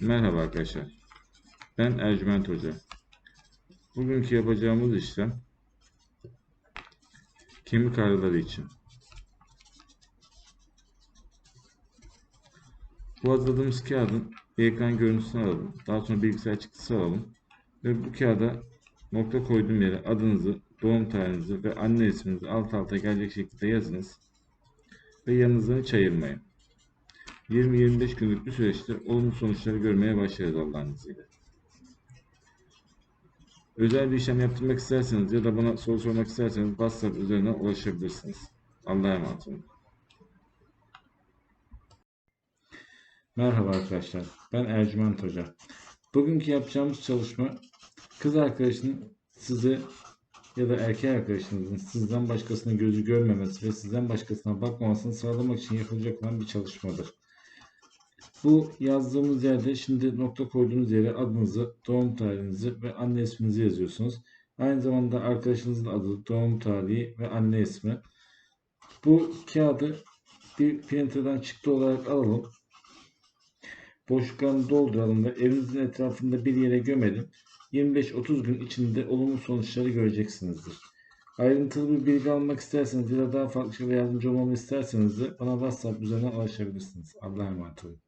Merhaba arkadaşlar. Ben Ercüment Hoca. Bugünkü yapacağımız işlem kemik ağrıları için. Bu hazırladığımız kağıdın ekran görüntüsünü alalım. Daha sonra bilgisayar çıktısı alalım. Ve bu kağıda nokta koyduğum yere adınızı, doğum tarihinizi ve anne isminizi alt alta gelecek şekilde yazınız. Ve yanınızdan hiç ayırmayın. 20-25 günlük bir süreçte olumlu sonuçları görmeye başlarız Allah'ın izniyle. Özel bir işlem yaptırmak isterseniz ya da bana soru sormak isterseniz WhatsApp üzerinden ulaşabilirsiniz. Allah'a emanet olun. Merhaba arkadaşlar. Ben Ercüment Hoca. Bugünkü yapacağımız çalışma kız arkadaşının size ya da erkek arkadaşınızın sizden başkasına gözü görmemesi ve sizden başkasına bakmamasını sağlamak için yapılacak olan bir çalışmadır. Bu yazdığımız yerde şimdi nokta koyduğunuz yere adınızı, doğum tarihinizi ve anne isminizi yazıyorsunuz. Aynı zamanda arkadaşınızın adı, doğum tarihi ve anne ismi. Bu kağıdı bir printer'dan çıktı olarak alalım. Boşluklarını dolduralım ve evinizin etrafında bir yere gömelim. 25-30 gün içinde olumlu sonuçları göreceksinizdir. Ayrıntılı bir bilgi almak isterseniz ya da daha farklı şekilde yardımcı olmamı isterseniz de bana WhatsApp üzerinden ulaşabilirsiniz. Allah'a emanet olun.